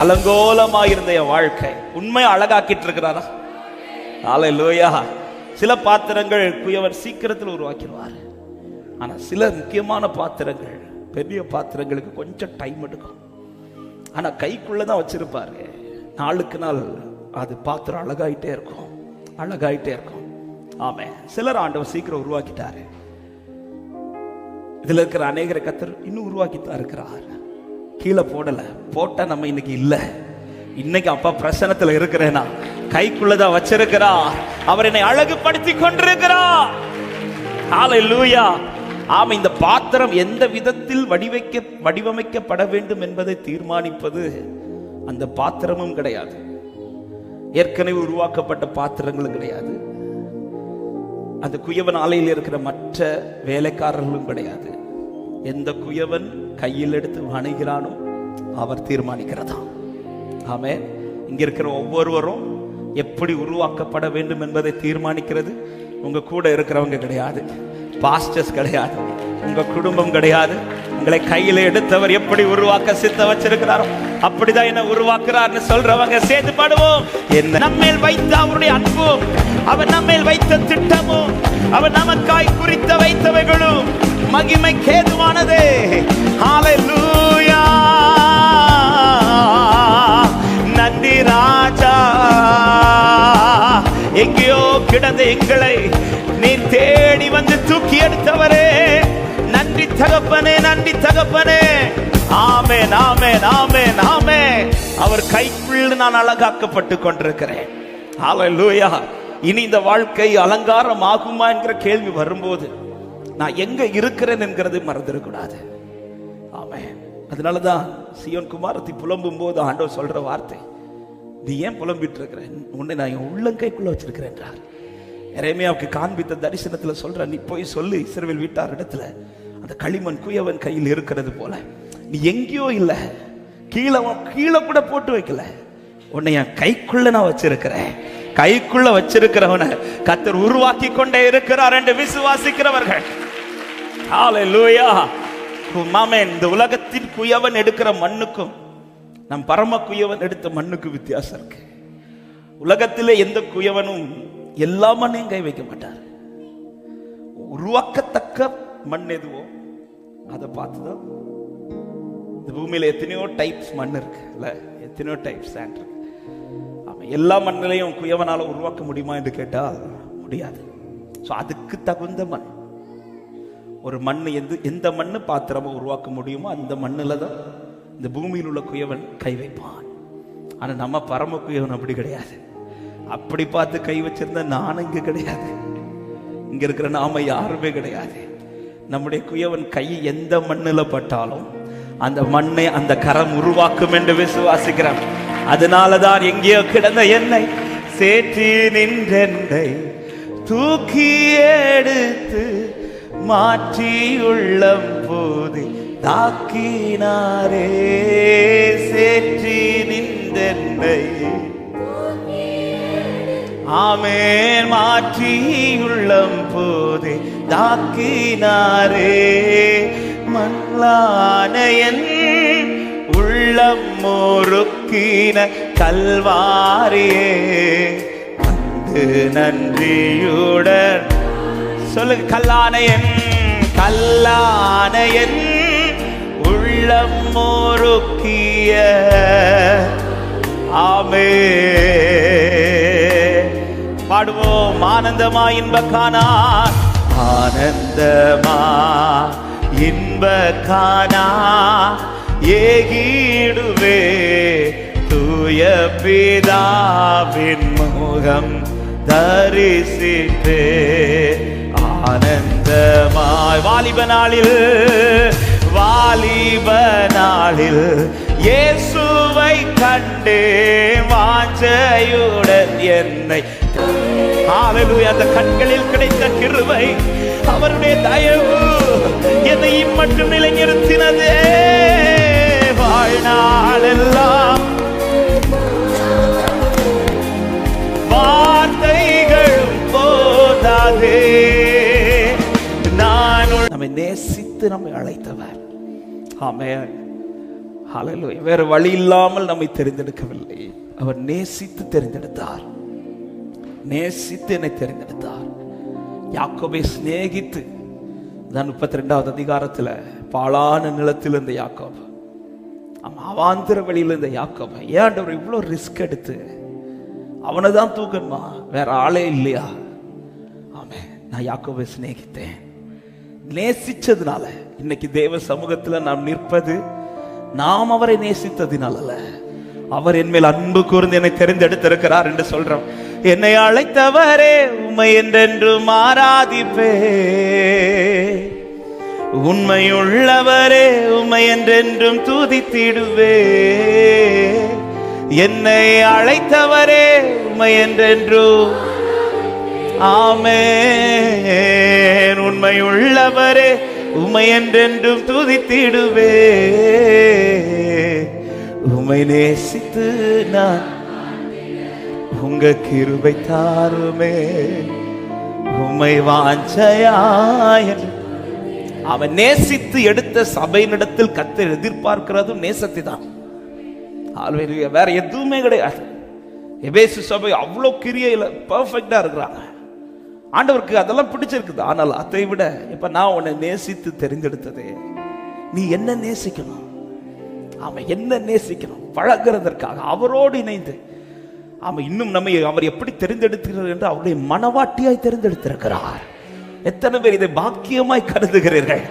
அலங்கோலமா இருந்த என் வாழ்க்கை. உண்மை அழகாக்கிட்டு இருக்கிறாரா ஆலை லோயா சில பாத்திரங்கள் குயவர் சீக்கிரத்தில் உருவாக்கிடுவார். ஆனா சில முக்கியமான பாத்திரங்கள் பெரிய பாத்திரங்களுக்கு கொஞ்சம் டைம் எடுக்கும். ஆனா கைக்குள்ள தான் வச்சிருப்பாரு. நாளுக்கு நாள் அது பாத்திரம் அழகாயிட்டே இருக்கும். அழகாயிட்டே இருக்கும். ஆமே சிலர் ஆண்டவர் சீக்கிரம் உருவாக்கிட்டாரு. இதுல இருக்கிற அநேகரை கத்தர் இன்னும் உருவாக்கித்தான் இருக்கிறார். கீழே போடலை. போட்டால் நம்ம இன்னைக்கு இல்லை. இன்னைக்கு அப்பா பிரசனத்தில் இருக்கிறேனா? கைக்குள்ளதான் வச்சிருக்கிறா. அவர் என்னை அழகுபடுத்தி கொண்டிருக்கிறார் லூயா ஆமா இந்த பாத்திரம் எந்த விதத்தில் வடிவைக்க வடிவமைக்கப்பட வேண்டும் என்பதை தீர்மானிப்பது அந்த பாத்திரமும் கிடையாது. ஏற்கனவே உருவாக்கப்பட்ட பாத்திரங்களும் கிடையாது. அந்த குயவன் ஆலையில் இருக்கிற மற்ற வேலைக்காரர்களும் கிடையாது. எந்த குயவன் கையில் எடுத்து வணைகிறானோ அவர் தீர்மானிக்கிறதா? ஆமே இங்க இருக்கிற ஒவ்வொருவரும் எப்படி உருவாக்கப்பட வேண்டும் என்பதை தீர்மானிக்கிறது. உங்க கூட இருக்கிறவங்க கிடையாது. பாஸ்டர்ஸ் கிடையாது. உங்க குடும்பம் கிடையாது. உங்களை கையில எடுத்தவர் எப்படி உருவாக்க சித்த வச்சிருக்கிறாரோ அப்படிதான் என்ன உருவாக்குறார்னு சொல்றவங்க சேர்த்து பாடுவோம். என்ன நம்மேல் வைத்த அவருடைய அன்பும் அவர் நம்மேல் வைத்த திட்டமும் அவர் நமக்காய் குறித்த வைத்தவைகளும் மகிமை கேதுவானதே ஹalleluya. நன்றி ராஜா. எங்கேயோ கிடந்த எங்களை நீ தேடி வந்து தூக்கி எடுத்தவரே. நன்றி தகப்பனே நன்றி தகப்பனே. ஆமே நாமே நாமே நாமே அவர் கைக்குள் நான் அழகாக்கப்பட்டு கொண்டிருக்கிறேன். ஹalleluya. இனி இந்த வாழ்க்கை அலங்காரம் ஆகுமா என்கிற கேள்வி வரும்போது நான் எங்க இருக்கிறேன் என்கிறது மறந்துடக்கூடாது. ஆமே அதனாலதான் சியோன் குமாரத்தை புலம்பும் போது ஆண்டவர் சொல்ற வார்த்தை நீ ஏன் புலம்பிட்டு இருக்கிற உன்னை நான் என் உள்ளங்கைக்குள்ள வச்சிருக்கிறேன் என்றார். எரேமியாவுக்கு காண்பித்த தரிசனத்துல சொல்ற நீ போய் சொல்லு இஸ்ரவேல் வீட்டார் இடத்துல அந்த களிமண் குயவன் கையில் இருக்கிறது போல. நீ எங்கேயோ இல்லை கீழே கீழே கூட போட்டு வைக்கல. உன்னை என் கைக்குள்ள நான் வச்சிருக்கிறேன். கைக்குள்ள வச்சிருக்கிறவனை கத்தர் உருவாக்கி கொண்டே இருக்கிறார் என்று விசுவாசிக்கிறவர்கள். ஹாலூயா ஆமென் இந்த உலகத்தின் குயவன் எடுக்கிற மண்ணுக்கும் நம் பரம குயவன் எடுத்த மண்ணுக்கும் வித்தியாசம் இருக்கு. உலகத்திலே எந்த குயவனும் எல்லா மண்ணையும் கை வைக்க மாட்டார். உருவாக்கத்தக்க மண் எதுவோ அதை பார்த்துதான். இந்த பூமியில எத்தனையோ டைப்ஸ் மண் இருக்கு இல்ல? எத்தனையோ டைப்ஸ் சேண்ட் இருக்கு. எல்லா மண்ணிலையும் குயவனால உருவாக்க முடியுமா என்று கேட்டால் முடியாது. ஸோ அதுக்கு தகுந்த மண். ஒரு மண் எந்த எந்த மண் பாத்திரமா உருவாக்க முடியுமோ அந்த மண்ணில் தான் இந்த பூமியில் உள்ள குயவன் கை வைப்பான். ஆனால் நம்ம பரம குயவன் அப்படி கிடையாது. அப்படி பார்த்து கை வச்சிருந்த நானும் இங்கே கிடையாது. இங்க இருக்கிற நாம யாருமே கிடையாது. நம்முடைய குயவன் கை எந்த மண்ணில் பட்டாலும் அந்த மண்ணை அந்த கரம் உருவாக்கும் என்று விசுவாசிக்கிறான் அதனாலதான் எங்கேயோ கிடந்த என்னை சேற்றி நின்றென்னை தூக்கி எடுத்து மாற்றியுள்ளம் போது தாக்கினாரே சேற்றி நின்றென்னை ஆமேன் மாற்றியுள்ளம் போது தாக்கினாரே. மல்லானையன் உள்ளம் முறுக்கின கல்வாரியே. வந்து நன்றியுடன் சொல்லுங்க கல்லானையன் கல்லானையன் உள்ளம் முறுக்கிய. ஆமே. பாடுவோம் ஆனந்தமா இன்பக்கானா? ஆனந்தமா இன்பக்கானா? ஏகிடுவே தூய பிதாவின் முகம் தரிசித்தே ஆனந்தமாய் வாலிப நாளில் வாலிப நாளில் இயேசுவை கண்டே வாஞ்சையுடன் என்னை ஹalleluya அந்த கண்களில் கிடைத்த கிருவை அவருடைய தயவு என்னை மட்டும் நிலைநிறுத்தினதே. வாழ்நாளெல்லாம் வார்த்தைகள் போதாதே. நம்மை நேசித்து நம்மை அழைத்தவர். ஆமே ஹalleluya வேறு வழி இல்லாமல் நம்மை தெரிந்தெடுக்கவில்லை. அவர் நேசித்து தெரிந்தெடுத்தார். நேசித்து என்னை தெரிந்தெடுத்தார். யாக்கோபை சிநேகித்து தான் முப்பத்தி ரெண்டாவது அதிகாரத்தில் பாழான நிலத்தில் இருந்த யாக்கோப். ஆமா அவாந்திர வழியில் இருந்த யாக்கோப். ஏன் ஆண்டவர் இவ்வளோ ரிஸ்க் எடுத்து அவனை தான் தூக்கணுமா? வேற ஆளே இல்லையா? ஆமே நான் யாக்கோபை சிநேகித்தேன். நேசிச்சதுனால. இன்னைக்கு தேவ சமூகத்துல நாம் நிற்பது நாம் அவரை நேசித்ததினால அல்ல அவர் என் மேல் அன்பு கூர்ந்து என்னை தெரிந்தெடுத்திருக்கிறார் என்று சொல்றோம். என்னை அழைத்தவரே உமை என்றென்று மாறாதிப்பே. உண்மையுள்ளவரே உமை என்றென்றும் துதித்திடுவே. என்னை அழைத்தவரே உமை என்றென்றும். ஆமே உண்மை உள்ளவரே உமை என்றென்றும் துதித்திடுவே. உமை நேசித்து நான் உங்க கிருபை தாருமே. உமை வாஞ்சையாய் அவன் நேசித்து எடுத்த சபையினிடத்தில் கத்தை எதிர்பார்க்கிறதும் நேசத்தை தான் வேற எதுவுமே கிடையாது. எபேசு சபை அவ்வளோ கிரியையில் பர்ஃபெக்டாக இருக்கிறாங்க. ஆண்டவருக்கு அதெல்லாம் பிடிச்சிருக்குது. ஆனால் அதை விட இப்ப நான் உன்னை நேசித்து தெரிந்தெடுத்தது நீ என்ன நேசிக்கணும்? அவன் என்ன நேசிக்கணும்? பழகிறதற்காக அவரோடு இணைந்து. அவன் இன்னும் நம்மை அவர் எப்படி தெரிந்தெடுக்கிறார் என்று அவருடைய மனவாட்டியாய் தெரிந்தெடுத்திருக்கிறார். எத்தனை பேர் இதை பாக்கியமாய் கருதுகிறீர்கள்?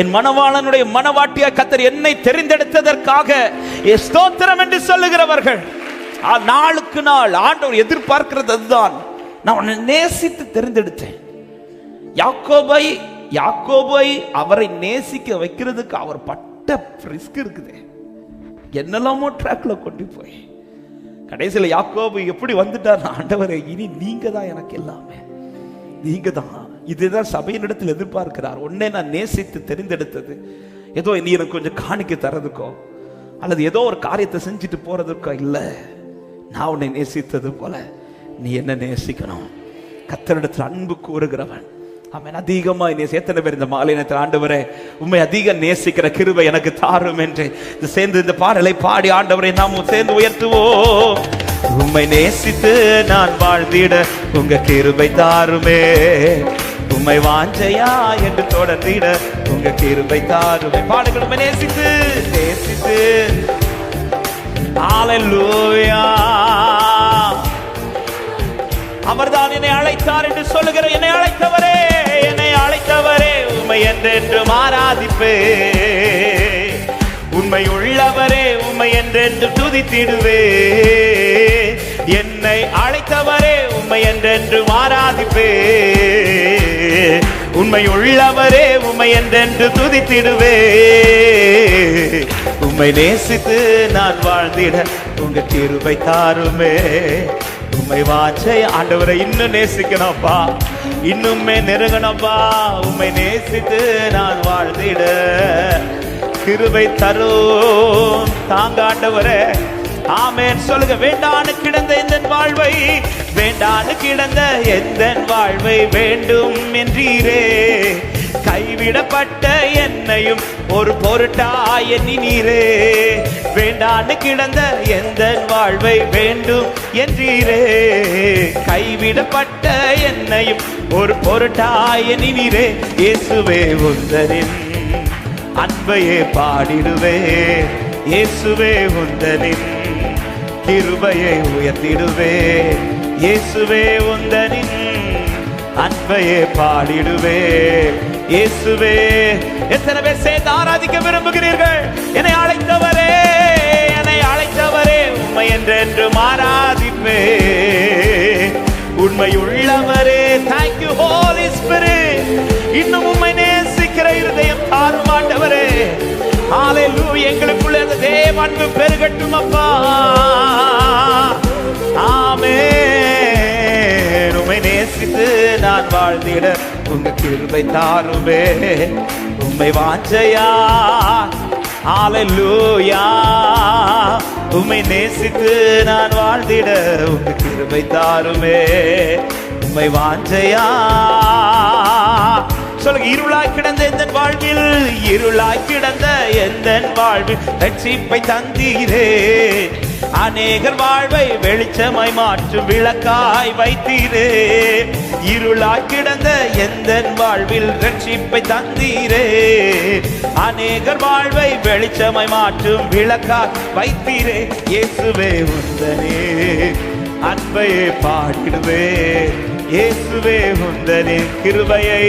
என் மனவாளனுடைய மனவாட்டியாய் கத்தர் என்னை தெரிந்தெடுத்ததற்காக என் ஸ்தோத்திரம் என்று சொல்லுகிறவர்கள். நாளுக்கு நாள் ஆண்டவர் எதிர்பார்க்கிறது அதுதான். நான் உன்னை நேசித்து தெரிந்தெடுத்தேன். யாக்கோபாய் யாக்கோபாய் அவரை நேசிக்க வைக்கிறதுக்கு அவர் பட்ட ரிஸ்க் இருக்குது. என்னெல்லாமோ ட்ராக்ல கொண்டு போய். கடைசியில் யாக்கோபு எப்படி வந்துட்டார் ஆண்டவரே இனி நீங்க தான் எனக்கு எல்லாமே. நீங்க தான். இதுதான் சபையினிடத்தில் எதிர்பார்க்கிறார். உன்னை நான் நேசித்து தெரிந்தெடுத்தது. ஏதோ நீ எனக்கு கொஞ்சம் காணிக்க தரதுக்கோ அல்லது ஏதோ ஒரு காரியத்தை செஞ்சுட்டு போறதுக்கோ இல்லை. நான் உன்னை நேசித்தது போல. நீ என்ன நேசிக்கணும். கத்தரிடத்தில் அன்பு கூறுகிறவன். அவன் அதிகமா நேசி எத்தனை பேர் இந்த மாலை நேரத்தில் ஆண்டவரே உண்மை அதிக நேசிக்கிற கிருவை எனக்கு தாரும் என்று. இந்த சேர்ந்து இந்த பாடலை பாடி ஆண்டவரை நாம் சேர்ந்து உயர்த்துவோம். உண்மை நேசித்து நான் வாழ்ந்திட உங்க கிருபை தாருமே. உண்மை வாஞ்சையா என்று தொடர்ந்திட உங்க கிருபை தாருமே. பாடுகள் உண்மை நேசித்து நேசித்து. Hallelujah அவர்தான் என்னை அழைத்தார் என்று சொல்லுகிற என்னை அழைத்தவரே என்னை அழைத்தவரே உண்மை என்றென்று ஆராதிப்பே உண்மை உள்ளவரே உண்மை என்றென்று துதித்திடுவே. என்னை அழைத்தவரே உண்மை என்றென்று ஆராதிப்பே உண்மை உள்ளவரே உண்மை என்றென்று துதித்திடுவே. உண்மை நேசித்து நான் வாழ்ந்திட உங்க கிருபை தாருமே. உண்மை வாச்சை ஆண்டவரை இன்னும் நேசிக்கணும்ப்பா. இன்னுமே நெருங்கணும்ப்பா. உண்மை நேசித்து நான் வாழ்ந்திட. கிருபை தரும். தாங்க ஆண்டவரே. ஆமேன். சொல்லுங்க வேண்டான்னு கிடந்த எந்த வாழ்வை? வேண்டான்னு கிடந்த எந்த வாழ்வை வேண்டும் என்றீரே. கைவிடப்பட்ட என்னையும் ஒரு பொருட்டாய நீரே. வேண்டான்னு கிடந்த எந்த வாழ்வை வேண்டும் என்றீரே. கைவிடப்பட்ட என்னையும் ஒரு பொருட்டாய நீரே. இயேசுவே உந்தனின் அன்பையே பாடிடுவே. இயேசுவே உந்தனின் கிருபையை உயர்த்திடுவே. இயேசுவே உந்தனின் அன்பையே பாடிடுவே. இயேசுவே எத்தனை பேர் சேர்ந்து ஆராதிக்க விரும்புகிறீர்கள்? என்னை அழைத்தவரே என்னை அழைத்தவரே உண்மை என்றென்று ஆராதிப்பே. உண்மை உள்ளவரே தேங்க்யூ ஹோலி ஸ்பிரிட் இன்னும் உண்மை நேசிக்கிற இருதயம் தாறுமாட்டவரே ஆண்டவரே ஹalleluya எங்களுக்குள்ள அந்த தேவ அன்பு பெருகட்டும் அப்பா. ஆமே உண்மை நேசித்து நான் வாழ்ந்திட உங்க கிருபை தாருமே உண்மை வாஞ்சையா? ஹalleluya உம்மை நேசித்து நான் வாழ்ந்திட உங்க கிருபை தாருமே. உண்மை வாஞ்சையா? சொல்லுங்க இருளாய் கிடந்த எந்த வாழ்வில்? இருளாய் கிடந்த எந்த வாழ்வில்? ரட்சிப்பை தந்தீரே. அநேகர் வாழ்வை வெளிச்சமாய் மாற்றும் விளக்காய் வைத்தீரே. இருளாய் கிடந்த எந்த வாழ்வில் ரட்சிப்பை தந்தீரே? அநேகர் வாழ்வை வெளிச்சமாய் மாற்றும் விளக்கா வைத்தீரே. இயேசுவே உந்தனே அன்பையே பாடிடுவே இயேசுவே உந்தனே கிருபையை